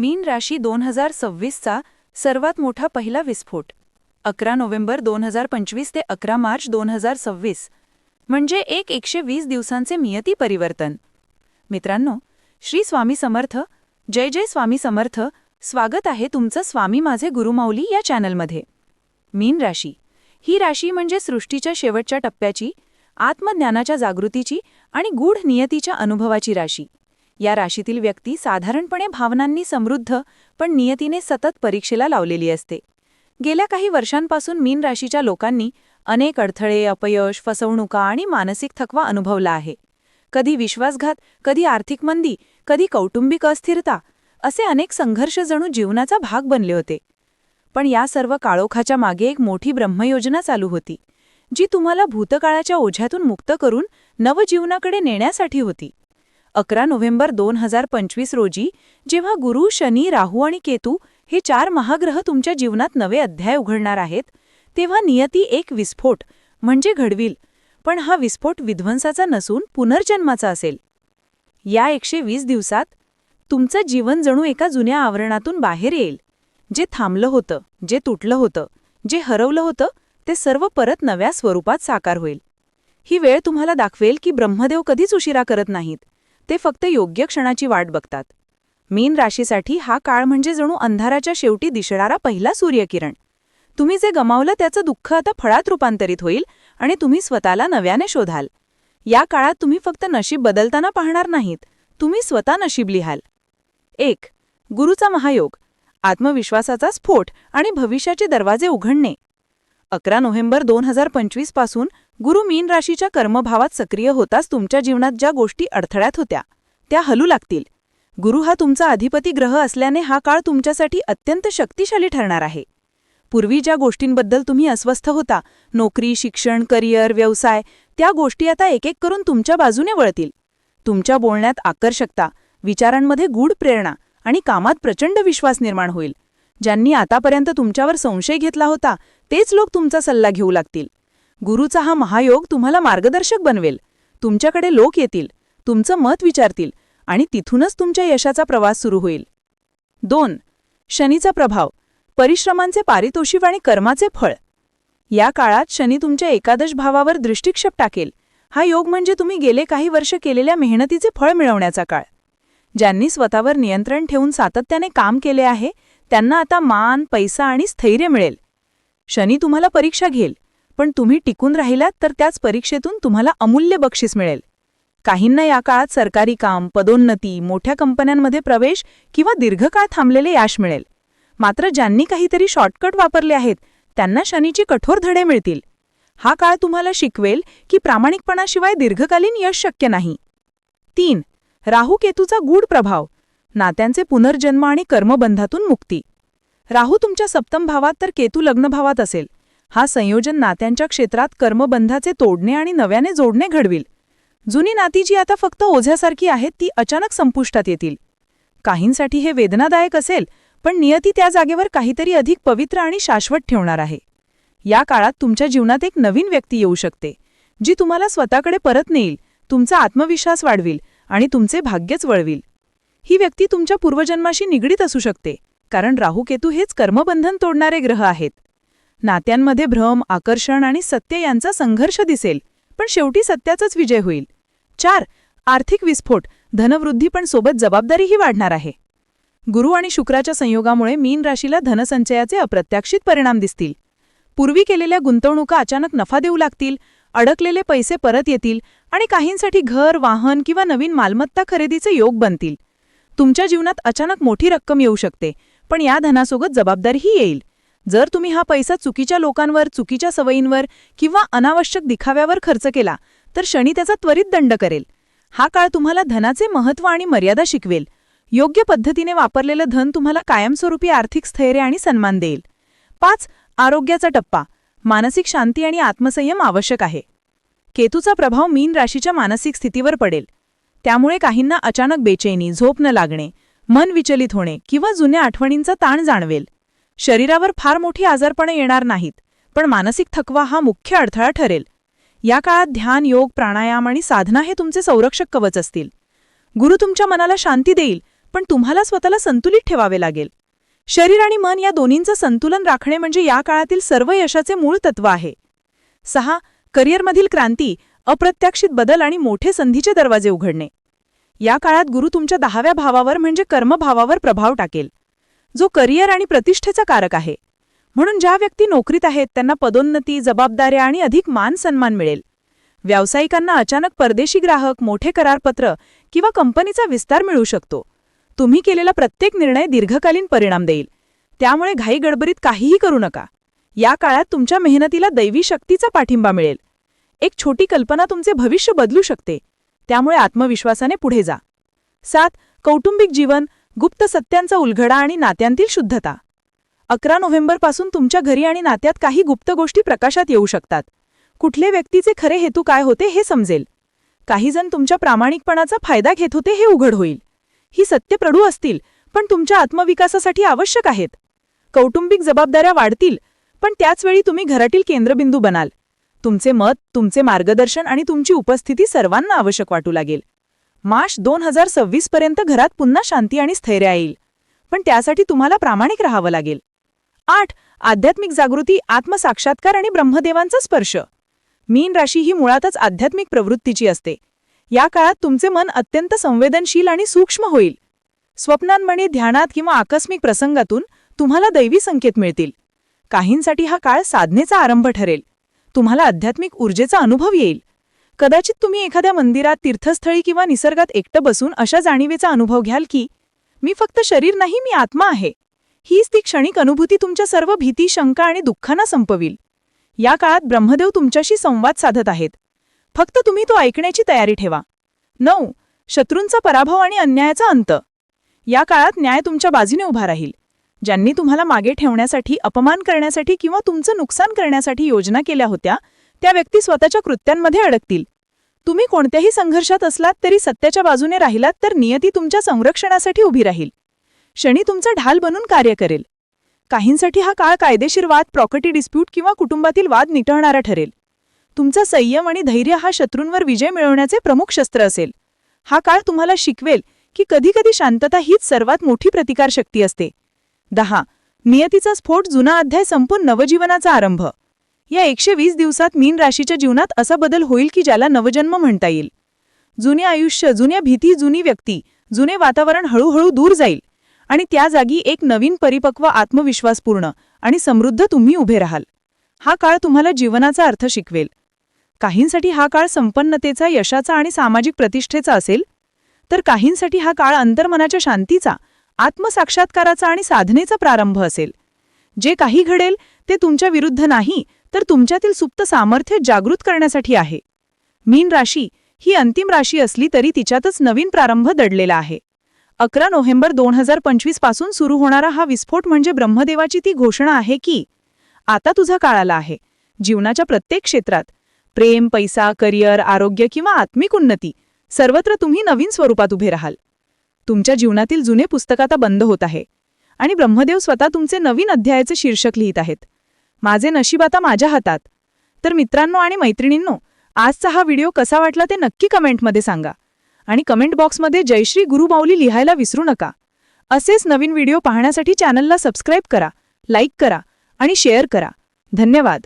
मीन राशी दोन हजार सव्वीसचा सर्वात मोठा पहिला विस्फोट. अकरा नोव्हेंबर दोन हजार पंचवीस ते अकरा मार्च दोन हजार सव्वीस. म्हणजे एक एकशे वीस दिवसांचे नियती परिवर्तन. मित्रांनो श्री स्वामी समर्थ जय जय स्वामी समर्थ स्वागत आहे तुमचं स्वामी माझे गुरुमाऊली या चॅनलमध्ये. मीन राशी. ही राशी म्हणजे सृष्टीच्या शेवटच्या टप्प्याची आत्मज्ञानाच्या जागृतीची आणि गूढ नियतीच्या अनुभवाची राशी. या राशीतील व्यक्ती साधारणपणे भावनांनी समृद्ध पण नियतीने सतत परीक्षेला लावलेली असते. गेल्या काही वर्षांपासून मीन राशीच्या लोकांनी अनेक अडथळे अपयश फसवणुका आणि मानसिक थकवा अनुभवला आहे. कधी विश्वासघात कधी आर्थिक मंदी कधी कौटुंबिक अस्थिरता असे अनेक संघर्ष जणू जीवनाचा भाग बनले होते. पण या सर्व काळोखाच्या मागे एक मोठी ब्रह्मयोजना चालू होती जी तुम्हाला भूतकाळाच्या ओझ्यातून मुक्त करून नवजीवनाकडे नेण्यासाठी होती. अकरा नोव्हेंबर दोन हजार पंचवीस रोजी जेव्हा गुरु शनी राहू आणि केतू हे चार महाग्रह तुमच्या जीवनात नवे अध्याय उघडणार आहेत तेव्हा नियती एक विस्फोट म्हणजे घडविल. पण हा विस्फोट विध्वंसाचा नसून पुनर्जन्माचा असेल. या एकशे वीस दिवसात तुमचं जीवन जणू एका जुन्या आवरणातून बाहेर येईल. जे थांबलं होतं जे तुटलं होतं जे हरवलं होतं ते सर्व परत नव्या स्वरूपात साकार होईल. ही वेळ तुम्हाला दाखवेल की ब्रह्मदेव कधीच उशिरा करत नाहीत. ते फक्त योग्य क्षणाची वाट बघतात. मीन राशीसाठी हा काळ म्हणजे जणू अंधाराच्या शेवटी दिसणारा पहिला सूर्यकिरण. तुम्ही जे गमावलं त्याचं दुःख आता फळात रूपांतरित होईल आणि तुम्ही स्वतःला नव्याने शोधाल. या काळात तुम्ही फक्त नशीब बदलताना पाहणार नाहीत. तुम्ही स्वतः नशीब लिहाल. एक गुरुचा महायोग. आत्मविश्वासाचा स्फोट आणि भविष्याचे दरवाजे उघडणे. अकरा नोव्हेंबर दोन हजार पंचवीसपासून गुरु मीन राशीच्या कर्मभावात सक्रिय होताच तुमच्या जीवनात ज्या गोष्टी अडथळ्यात होत्या त्या हलू लागतील. गुरु हा तुमचा अधिपती ग्रह असल्याने हा काळ तुमच्यासाठी अत्यंत शक्तिशाली ठरणार आहे. पूर्वी ज्या गोष्टींबद्दल तुम्ही अस्वस्थ होता नोकरी शिक्षण करिअर व्यवसाय त्या गोष्टी आता एक एक करून तुमच्या बाजूने वळतील. तुमच्या बोलण्यात आकर्षकता विचारांमध्ये गूढ प्रेरणा आणि कामात प्रचंड विश्वास निर्माण होईल. ज्यांनी आतापर्यंत तुमच्यावर संशय घेतला होता तेच लोक तुमचा सल्ला घेऊ लागतील. गुरुचा हा महायोग तुम्हाला मार्गदर्शक बनवेल. तुमच्याकडे लोक येतील तुमचं मत विचारतील आणि तिथूनच तुमच्या यशाचा प्रवास सुरू होईल. दोन शनीचा प्रभाव परिश्रमांचे पारितोषिक आणि कर्माचे फळ. या काळात शनी तुमच्या एकादश भावावर दृष्टिक्षेप टाकेल. हा योग म्हणजे तुम्ही गेले काही वर्ष केलेल्या मेहनतीचे फळ मिळवण्याचा काळ. ज्यांनी स्वतःवर नियंत्रण ठेवून सातत्याने काम केले आहे त्यांना आता मान पैसा आणि स्थैर्य मिळेल. शनी तुम्हाला परीक्षा घेईल पण तुम्ही टिकून राहिलात तर त्याच परीक्षेतून तुम्हाला अमूल्य बक्षीस मिळेल. काहींना या काळात सरकारी काम पदोन्नती मोठ्या कंपन्यांमध्ये प्रवेश किंवा दीर्घकाळ थांबलेले यश मिळेल. मात्र ज्यांनी काहीतरी शॉर्टकट वापरले आहेत त्यांना शनीची कठोर धडे मिळतील. हा काळ तुम्हाला शिकवेल की प्रामाणिकपणाशिवाय दीर्घकालीन यश शक्य नाही. तीन राहू केतूचा गूढ प्रभाव. नात्यांचे पुनर्जन्म आणि कर्मबंधातून मुक्ती. राहू तुमच्या सप्तम भावात तर केतू लग्नभावात असेल. हा संयोजन नात्यांच्या क्षेत्रात कर्मबंधाचे तोडणे आणि नव्याने जोडणे घडविल. जुनी नाती जी आता फक्त ओझ्यासारखी आहेत ती अचानक संपुष्टात येतील. काहींसाठी हे वेदनादायक असेल पण नियती त्या जागेवर काहीतरी अधिक पवित्र आणि शाश्वत ठेवणार आहे. या काळात तुमच्या जीवनात एक नवीन व्यक्ती येऊ शकते जी तुम्हाला स्वतःकडे परत नेईल तुमचा आत्मविश्वास वाढविल आणि तुमचे भाग्यच वळविल. ही व्यक्ती तुमच्या पूर्वजन्माशी निगडीत असू शकते कारण राहू केतू हेच कर्मबंधन तोडणारे ग्रह आहेत. नात्यांमध्ये भ्रम आकर्षण आणि सत्य यांचा संघर्ष दिसेल पण शेवटी सत्याचाच विजय होईल. चार आर्थिक विस्फोट धनवृद्धी पण सोबत जबाबदारीही वाढणार आहे. गुरु आणि शुक्राच्या संयोगामुळे मीन राशीला धनसंचयाचे अप्रत्याक्षित परिणाम दिसतील. पूर्वी केलेल्या गुंतवणुका अचानक नफा देऊ लागतील अडकलेले पैसे परत येतील आणि काहींसाठी घर वाहन किंवा नवीन मालमत्ता खरेदीचे योग बनतील. तुमच्या जीवनात अचानक मोठी रक्कम येऊ शकते पण या धनासोबत जबाबदारीही येईल. जर तुम्ही हा पैसा चुकीच्या लोकांवर चुकीच्या सवयींवर किंवा अनावश्यक दिखाव्यावर खर्च केला तर शनी त्याचा त्वरित दंड करेल. हा काळ तुम्हाला धनाचे महत्त्व आणि मर्यादा शिकवेल. योग्य पद्धतीने वापरलेलं धन तुम्हाला कायमस्वरूपी आर्थिक स्थैर्य आणि सन्मान देईल. पाच आरोग्याचा टप्पा. मानसिक शांती आणि आत्मसंयम आवश्यक आहे. केतूचा प्रभाव मीन राशीच्या मानसिक स्थितीवर पडेल. त्यामुळे काहींना अचानक बेचैनी झोप न लागणे मन विचलित होणे किंवा जुन्या आठवणींचा ताण जाणवेल. शरीरावर फार मोठी आजारपणे येणार नाहीत पण मानसिक थकवा हा मुख्य अडथळा ठरेल. या काळात ध्यान योग प्राणायाम आणि साधना हे तुमचे संरक्षक कवच असतील. गुरु तुमच्या मनाला शांती देईल पण तुम्हाला स्वतःला संतुलित ठेवावे लागेल. शरीर आणि मन या दोन्हींचं संतुलन राखणे म्हणजे या काळातील सर्व यशाचे मूळ तत्व आहे. सहा करिअरमधील क्रांती अप्रत्याशित बदल आणि मोठे संधीचे दरवाजे उघडणे. या काळात गुरु तुमच्या दहाव्या भावावर म्हणजे कर्मभावावर प्रभाव टाकेल. जो करिअर आणि प्रतिष्ठेचा कारक आहे. म्हणून ज्या व्यक्ती नोकरीत आहेत त्यांना पदोन्नती जबाबदाऱ्या आणि अधिक मान सन्मान मिळेल. व्यावसायिकांना अचानक परदेशी ग्राहक मोठे करारपत्र किंवा कंपनीचा विस्तार मिळू शकतो. तुम्ही केलेला प्रत्येक निर्णय दीर्घकालीन परिणाम देईल. त्यामुळे घाई गडबडीत काहीही करू नका. या काळात तुमच्या मेहनतीला दैवी शक्तीचा पाठिंबा मिळेल. एक छोटी कल्पना तुमचे भविष्य बदलू शकते. त्यामुळे आत्मविश्वासाने पुढे जा. सात कौटुंबिक जीवन गुप्त सत्यांचा उलगडा आणि नात्यांतील शुद्धता. अकरा नोव्हेंबरपासून तुमच्या घरी आणि नात्यात काही गुप्त गोष्टी प्रकाशात येऊ शकतात. कुठले व्यक्तीचे खरे हेतू काय होते हे समजेल. काही जण तुमच्या प्रामाणिकपणाचा फायदा घेत होते हे उघड होईल. ही सत्यप्रढू असतील पण तुमच्या आत्मविकासासाठी आवश्यक आहेत. कौटुंबिक जबाबदाऱ्या वाढतील पण त्याचवेळी तुम्ही घरातील केंद्रबिंदू बनाल. तुमचे मत तुमचे मार्गदर्शन आणि तुमची उपस्थिती सर्वांना आवश्यक वाटू लागेल. मार्च दोन हजार सव्वीस पर्यंत घरात पुन्हा शांती आणि स्थैर्य येईल. पण त्यासाठी तुम्हाला प्रामाणिक राहावं लागेल. आठ आध्यात्मिक जागृती आत्मसाक्षात्कार आणि ब्रह्मदेवांचा स्पर्श. मीन राशी ही मुळातच आध्यात्मिक प्रवृत्तीची असते. या काळात तुमचे मन अत्यंत संवेदनशील आणि सूक्ष्म होईल. स्वप्नांमध्ये ध्यानात किंवा आकस्मिक प्रसंगातून तुम्हाला दैवी संकेत मिळतील. काहींसाठी हा काळ साधनेचा आरंभ ठरेल. तुम्हाला आध्यात्मिक ऊर्जेचा अनुभव येईल. कदाचित तुम्ही एखाद्या मंदिरात तीर्थस्थळी किंवा निसर्गात एकटं बसून अशा जाणीवेचा अनुभव घ्याल की मी फक्त शरीर नाही मी आत्मा आहे. हीच ती क्षणिक अनुभूती तुमच्या सर्व भीती शंका आणि दुःखांना संपविल. या काळात ब्रह्मदेव तुमच्याशी संवाद साधत आहेत. फक्त तुम्ही तो ऐकण्याची तयारी ठेवा. नऊ. शत्रूंचा पराभव आणि अन्यायाचा अंत. या काळात न्याय तुमच्या बाजूने उभा राहील. ज्यांनी तुम्हाला मागे ठेवण्यासाठी अपमान करण्यासाठी किंवा तुमचं नुकसान करण्यासाठी योजना केल्या होत्या त्या व्यक्ती स्वतःच्या कृत्यांमध्ये अडकतील. तुम्ही कोणत्याही संघर्षात असलात तरी सत्याच्या बाजूने राहिलात तर नियती तुमच्या संरक्षणासाठी उभी राहील. शनी तुमचा ढाल बनून कार्य करेल. काहींसाठी हा काळ कायदेशीर वाद प्रॉपर्टी डिस्प्यूट किंवा कुटुंबातील वाद निटळणारा ठरेल. तुमचा संयम आणि धैर्य हा शत्रूंवर विजय मिळवण्याचे प्रमुख शस्त्र असेल. हा काळ तुम्हाला शिकवेल की कधीकधी शांतता हीच सर्वात मोठी प्रतिकारशक्ती असते. दहा. नियतीचा स्फोट जुना अध्याय संपून नवजीवनाचा आरंभ. या एकशे वीस दिवसात मीन राशीच्या जीवनात असा बदल होईल की ज्याला नवजन्म म्हणता येईल. जुने आयुष्य जुन्या भीती जुनी व्यक्ती जुने वातावरण हळूहळू दूर जाईल आणि त्या जागी एक नवीन परिपक्व आत्मविश्वासपूर्ण आणि समृद्ध तुम्ही उभे राहाल. हा काळ तुम्हाला जीवनाचा अर्थ शिकवेल. काहींसाठी हा काळ संपन्नतेचा यशाचा आणि सामाजिक प्रतिष्ठेचा असेल? तर काहींसाठी हा काळ अंतर्मनाच्या शांतीचा आत्मसाक्षात्काराचा आणि साधनेचा प्रारंभ असेल. जे काही घडेल ते तुमच्या विरुद्ध नाही तर तुमच्यातील सुप्त सामर्थ्य जागृत करण्यासाठी आहे. मीन राशी ही अंतिम राशी असली तरी तिच्यातच नवीन प्रारंभ दडलेला आहे. अकरा नोव्हेंबर दोन हजार पंचवीसपासून सुरू होणारा हा विस्फोट म्हणजे ब्रह्मदेवाची ती घोषणा आहे की आता तुझा काळ आला आहे. जीवनाच्या प्रत्येक क्षेत्रात प्रेम पैसा करिअर आरोग्य किंवा आत्मिक उन्नती सर्वत्र तुम्ही नवीन स्वरूपात उभे राहाल. तुमच्या जीवनातील जुने पुस्तक आता बंद होत आहे. आणि ब्रह्मदेव स्वतः तुमचे नवीन अध्यायाचे शीर्षक लिहित आहेत. माझे नशीब आता माझ्या हातात. तर मित्रांनो आणि मैत्रिणींनो आजचा हा व्हिडिओ कसा वाटला ते नक्की कमेंटमध्ये सांगा. आणि कमेंट बॉक्समध्ये जयश्री गुरुमाऊली लिहायला विसरू नका. असेच नवीन व्हिडिओ पाहण्यासाठी चॅनलला सबस्क्राईब करा लाईक करा आणि शेअर करा. धन्यवाद.